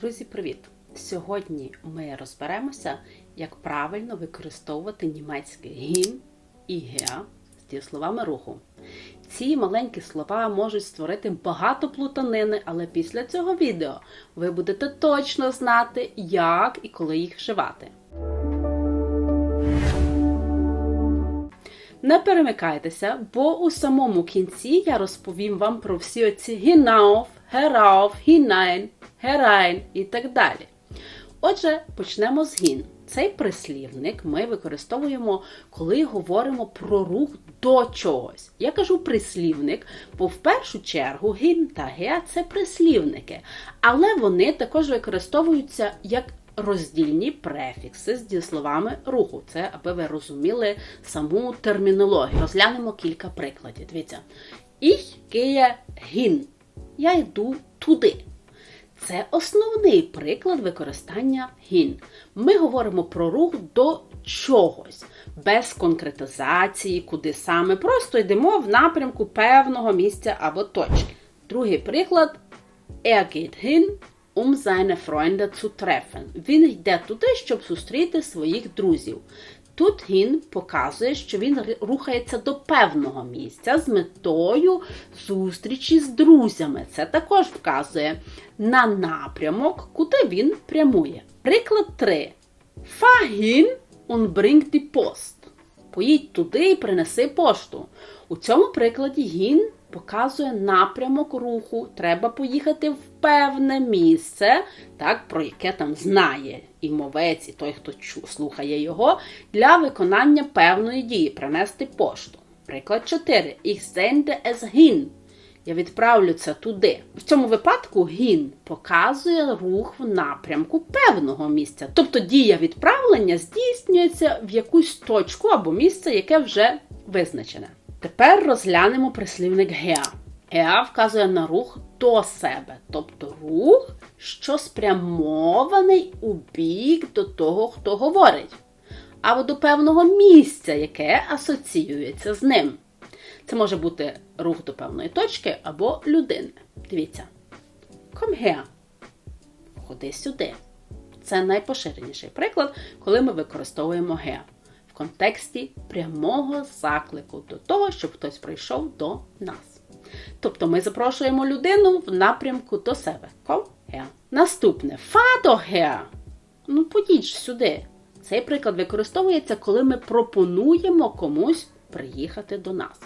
Друзі, привіт! Сьогодні ми розберемося, як правильно використовувати німецький гін і геа з дієсловами руху. Ці маленькі слова можуть створити багато плутанини, але після цього відео ви будете точно знати, як і коли їх вживати. Не перемикайтеся, бо у самому кінці я розповім вам про всі оці hinauf, herauf, hinein, herein і так далі. Отже, почнемо з гін. Цей прислівник ми використовуємо, коли говоримо про рух до чогось. Я кажу прислівник, бо в першу чергу гін та ге це прислівники, але вони також використовуються як роздільні префікси з дієсловами руху. Це аби ви розуміли саму термінологію. Розглянемо кілька прикладів. Дивіться. Ich gehe hin. Я йду туди. Це основний приклад використання гін. Ми говоримо про рух до чогось, без конкретизації, куди саме. Просто йдемо в напрямку певного місця або точки. Другий приклад Er geht hin, um seine Freunde zu treffen. Він йде туди, щоб зустріти своїх друзів. Тут він показує, що він рухається до певного місця з метою зустрічі з друзями. Це також вказує на напрямок, куди він прямує. Приклад 3. Fahr hin und bring die Post. Поїдь туди і принеси пошту. У цьому прикладі гін показує напрямок руху. Треба поїхати в певне місце, так, про яке там знає і мовець, і той, хто слухає його, для виконання певної дії принести пошту. Приклад 4. Ich sende es hin. Я відправлю це туди. В цьому випадку гін показує рух в напрямку певного місця. Тобто дія відправлення здійснюється в якусь точку або місце, яке вже визначене. Тепер розглянемо прислівник геа. Геа вказує на рух до себе, тобто рух, що спрямований у бік до того, хто говорить, або до певного місця, яке асоціюється з ним. Це може бути рух до певної точки або людини. Дивіться. Komm her. Ходи сюди. Це найпоширеніший приклад, коли ми використовуємо ге в контексті прямого заклику до того, щоб хтось прийшов до нас. Тобто ми запрошуємо людину в напрямку до себе. Her. Наступне фадо her. Ну, подіть сюди. Цей приклад використовується, коли ми пропонуємо комусь приїхати до нас.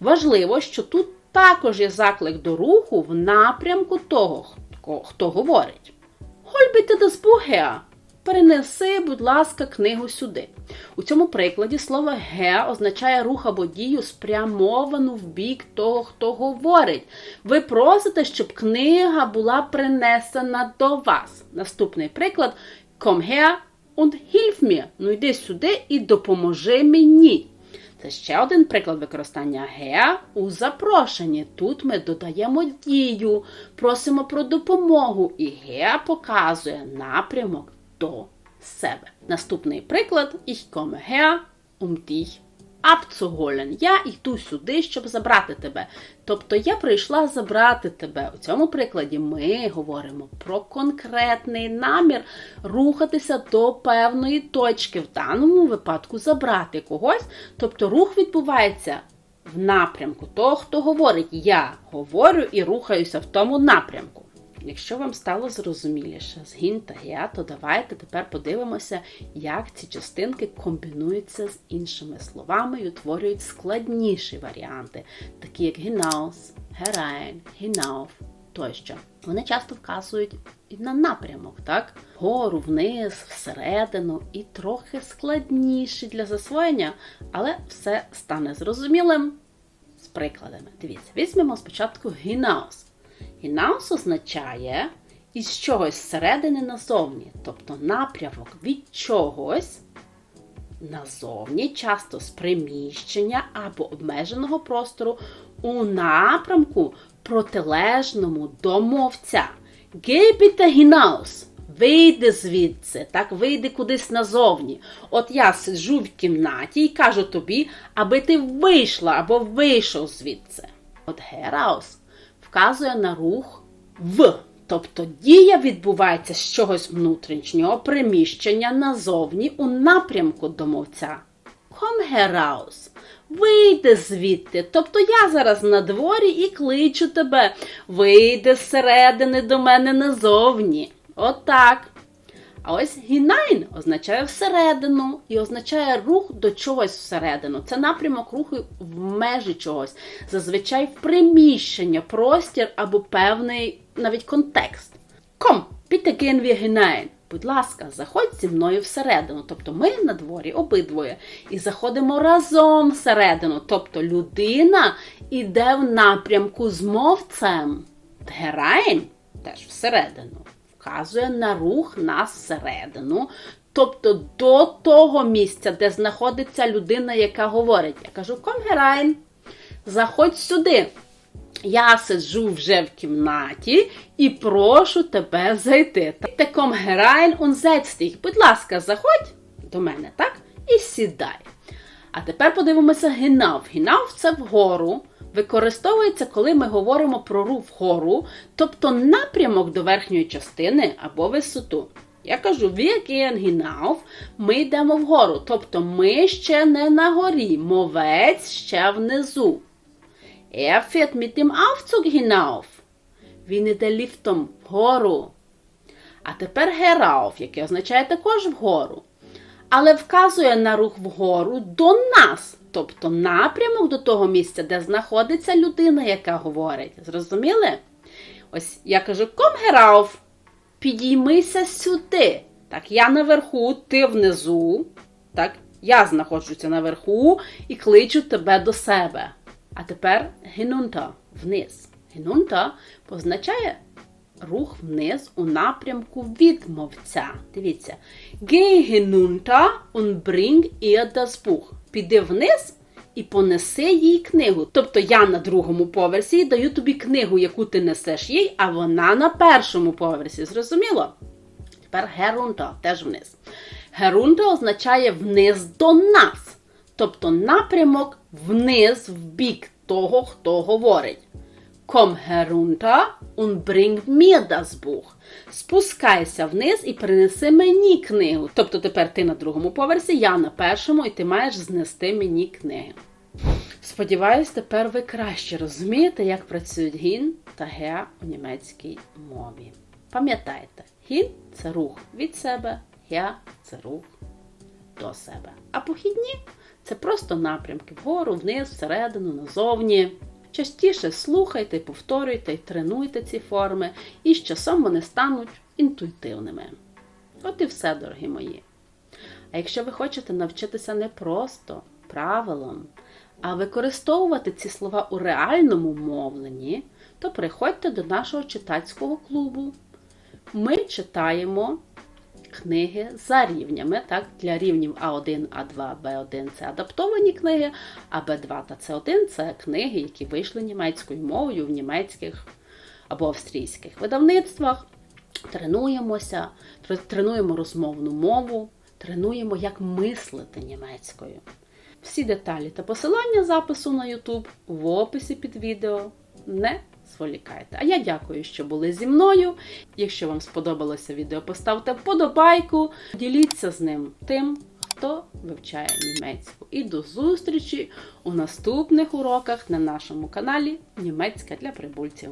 Важливо, що тут також є заклик до руху в напрямку того, хто говорить. Das Buch Перенеси, будь ласка, книгу сюди. У цьому прикладі слово ге означає рух або дію спрямовану в бік того, хто говорить. Ви просите, щоб книга була принесена до вас. Наступний приклад Komm her und hilf mir. Ну йди сюди і допоможи мені. Це ще один приклад використання ге у запрошенні. Тут ми додаємо дію, просимо про допомогу, і ге показує напрямок до себе. Наступний приклад Ich komme her, um dich abzuholen. Я йду сюди, щоб забрати тебе. Тобто я прийшла забрати тебе. У цьому прикладі ми говоримо про конкретний намір рухатися до певної точки, в даному випадку забрати когось. Тобто рух відбувається в напрямку того, хто говорить. Я говорю і рухаюся в тому напрямку. Якщо вам стало зрозуміліше з гін та геа, то давайте тепер подивимося, як ці частинки комбінуються з іншими словами і утворюють складніші варіанти, такі як гінаус, герайн, гінауф тощо. Вони часто вказують і на напрямок, так? Гору, вниз, всередину і трохи складніші для засвоєння, але все стане зрозумілим з прикладами. Дивіться, візьмемо спочатку гінаус. Hinaus означає із чогось зсередини назовні, тобто напрямок від чогось назовні, часто з приміщення або обмеженого простору у напрямку протилежному до мовця. Bitte hinaus. Вийди звідси, так вийди кудись назовні. От я сиджу в кімнаті і кажу тобі, аби ти вийшла або вийшов звідси. От Гераус вказує на рух в Тобто дія відбувається з чогось внутрішнього приміщення назовні у напрямку до мовця. Komm heraus. Вийди звідти. Тобто я зараз на дворі і кличу тебе. Вийди зсередини до мене назовні. Отак. А ось гінайн означає всередину і означає рух до чогось всередину. Це напрямок руху в межі чогось, зазвичай в приміщення, простір або певний навіть контекст. Ком, wir hinein. Будь ласка, заходь зі мною всередину. Тобто ми на дворі обидвоє і заходимо разом всередину. Тобто людина іде в напрямку з мовцем. Герайн теж всередину вказує на рух нас всередину, тобто до того місця, де знаходиться людина, яка говорить. Я кажу, комгерайн, заходь сюди. Я сиджу вже в кімнаті і прошу тебе зайти. Und setz dich. Будь ласка, заходь до мене, так? І сідай. А тепер подивимося гінав. Гінав це вгору. Використовується, коли ми говоримо про рух вгору, тобто напрямок до верхньої частини або висоту. Я кажу, wir gehen hinauf, ми йдемо вгору. Тобто ми ще не на горі, мовець ще внизу. Er fährt mit dem Aufzug hinauf. Він іде ліфтом вгору. А тепер herauf, яке означає також вгору. Але вказує на рух вгору до нас. Тобто напрямок до того місця, де знаходиться людина, яка говорить. Зрозуміли? Ось я кажу, ком herauf, підіймися сюди. Так, я наверху, ти внизу. Так, я знаходжуся наверху і кличу тебе до себе. А тепер hinunter, вниз. Hinunter позначає рух вниз у напрямку від мовця. Дивіться. Hinunter und bring ihr das Buch. Піди вниз і понеси їй книгу. Тобто я на другому поверсі даю тобі книгу, яку ти несеш їй, а вона на першому поверсі. Зрозуміло? Тепер герунто теж вниз. Герунто означає вниз до нас. Тобто напрямок вниз в бік того, хто говорить. Komm herunter und bring mir das Buch. Спускайся вниз і принеси мені книгу. Тобто тепер ти на другому поверсі, я на першому, і ти маєш знести мені книги. Сподіваюсь, тепер ви краще розумієте, як працюють гін та ге у німецькій мові. Пам'ятайте, гін це рух від себе, ге це рух до себе. А похідні це просто напрямки вгору, вниз, всередину, назовні. Частіше слухайте, повторюйте і тренуйте ці форми, і з часом вони стануть інтуїтивними. От і все, дорогі мої. А якщо ви хочете навчитися не просто правилам, а використовувати ці слова у реальному мовленні, то приходьте до нашого читацького клубу. Ми читаємо книги за рівнями. Так? Для рівнів А1, А2, Б1 це адаптовані книги, а Б2 та С1 це книги, які вийшли німецькою мовою в німецьких або австрійських видавництвах. Тренуємося, тренуємо розмовну мову, тренуємо, як мислити німецькою. Всі деталі та посилання запису на YouTube в описі під відео. Не зволікайте. А я дякую, що були зі мною. Якщо вам сподобалося відео, поставте вподобайку, діліться з ним тим, хто вивчає німецьку. І до зустрічі у наступних уроках на нашому каналі Німецька для прибульців.